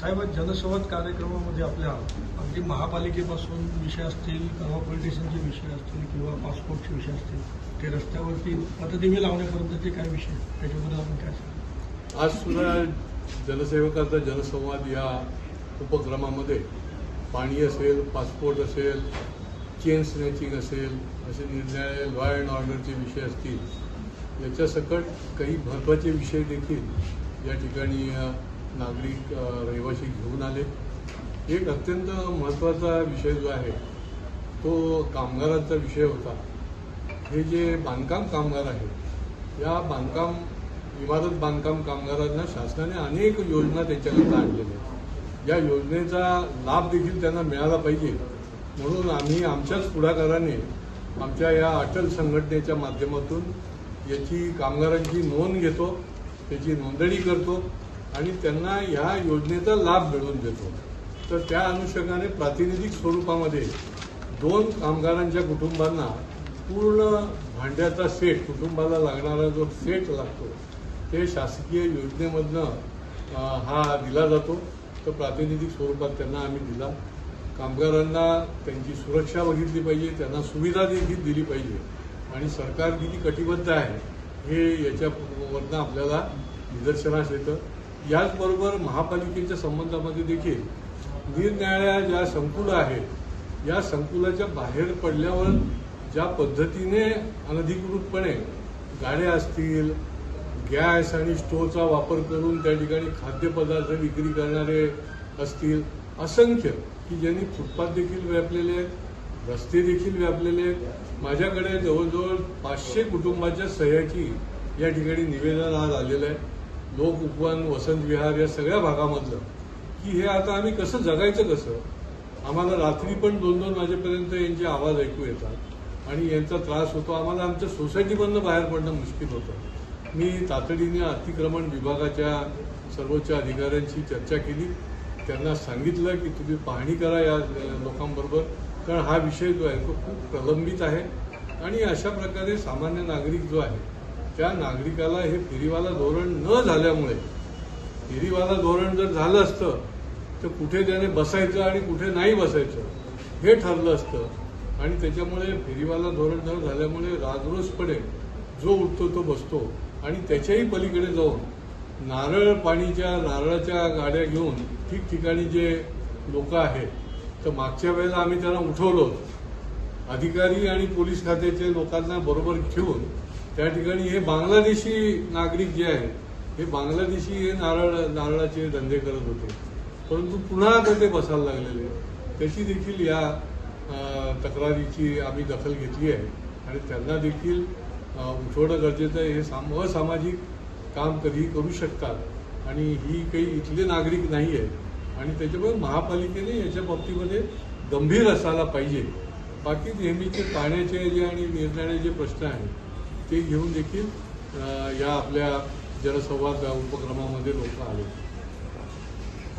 साहेब जनसंवाद कार्यक्रमामध्ये आपल्या अगदी महापालिकेपासून विषय असतील किंवा विषय असतील किंवा पासपोर्टचे विषय असतील ते रस्त्यावरती मतदिवे लावण्यापर्यंतचे काय विषय त्याच्याबद्दल आपण काय आज सुद्धा जनसेवकाचा जनसंवाद या उपक्रमामध्ये पाणी असेल पासपोर्ट असेल चेन स्नॅचिंग असेल असे निर्णय लॉ अँड ऑर्डरचे विषय असतील याच्यासकट काही महत्त्वाचे विषय देखील या ठिकाणी नागरिक रहिवाशी घेऊन आले. एक अत्यंत महत्त्वाचा विषय जो आहे तो कामगारांचा विषय होता. हे जे बांधकाम कामगार आहेत या बांधकाम इमारत बांधकाम कामगारांना शासनाने अनेक योजना त्यांच्याकरता आणलेल्या आहेत. या योजनेचा लाभ देखील त्यांना मिळाला पाहिजे. म्हणून आम्ही आमच्याच पुढाकाराने आमच्या या अटल संघटनेच्या माध्यमातून याची कामगारांची नोंद घेतो त्याची नोंदणी करतो. आणि त्यांना ह्या योजनेचा लाभ मिळवून देतो. तर त्या अनुषंगाने प्रातिनिधिक स्वरूपामध्ये दोन कामगारांच्या कुटुंबांना पूर्ण भांड्याचा सेट कुटुंबाला लागणारा जो सेट लागतो ते शासकीय योजनेमधनं हा दिला जातो. तर प्रातिनिधिक स्वरूपात त्यांना आम्ही दिला. कामगारांना त्यांची सुरक्षा बघितली पाहिजे त्यांना सुविधा देखील दिली पाहिजे. आणि सरकार किती कटिबद्ध आहे हे याच्यावरनं आपल्याला निदर्शनास येतं. याचबरोबर महापालिकेच्या संबंधामध्ये देखील निरनिराळ्या ज्या संकुलं आहेत या संकुलाच्या बाहेर पडल्यावर ज्या पद्धतीने अनधिकृतपणे गाड्या असतील गॅस आणि स्टोचा वापर करून त्या ठिकाणी खाद्यपदार्थ विक्री करणारे असतील असंख्य की ज्यांनी फुटपाथ देखील व्यापलेले आहेत रस्ते देखील व्यापलेले आहेत. माझ्याकडे जवळजवळ पाचशे कुटुंबाच्या सह्याची या ठिकाणी निवेदन आज आलेलं आहे. लोक उपवन वसंत विहार या सगळ्या भागामधलं. की हे आता आम्ही कसं जगायचं कसं? आम्हाला रात्री पण दोन दोन वाजेपर्यंत यांचे आवाज ऐकू येतात. आणि यांचा त्रास होतो. आम्हाला आमच्या सोसायटीमधनं बाहेर पडणं मुश्किल होतं. मी तातडीने अतिक्रमण विभागाच्या सर्वोच्च अधिकाऱ्यांशी चर्चा केली. त्यांना सांगितलं की तुम्ही पाहणी करा या लोकांबरोबर. कारण हा विषय जो आहे तो खूप प्रलंबित आहे. आणि अशा प्रकारे सामान्य नागरिक जो आहे त्या नागरिकाला हे फेरीवाला धोरण न झाल्यामुळे फेरीवाला धोरण जर झालं असतं तर कुठे त्याने बसायचं आणि कुठे नाही बसायचं हे ठरलं असतं. आणि त्याच्यामुळे फेरीवाला धोरण न झाल्यामुळे राजरोसपणे जो उठतो तो बसतो. आणि त्याच्याही पलीकडे जाऊन नारळ पाणीच्या नारळाच्या गाड्या घेऊन ठिकठिकाणी जे लोक आहेत तर मागच्या वेळेला आम्ही त्यांना उठवलं अधिकारी आणि पोलीस खात्याच्या लोकांना बरोबर घेऊन त्या ठिकाणी हे बांगलादेशी नागरिक जे आहेत हे बांगलादेशी हे नारळ नारळाचे धंदे करत होते. परंतु पुन्हा आता ते बसायला लागलेले त्याची देखील या तक्रारीची आम्ही दखल घेतली आहे. आणि त्यांना देखील उठवणं गरजेचं आहे. हे साम असामाजिक काम कधीही करू शकतात. आणि ही काही इथले नागरिक नाही आहेत. आणि त्याच्यामुळे महापालिकेने याच्या बाबतीमध्ये गंभीर असायला पाहिजे. बाकी नेहमीचे पाण्याचे जे आणि निरनिराळे जे प्रश्न आहेत ते घेऊन देखील या आपल्या जनसंवाद उपक्रमामध्ये लोक आले.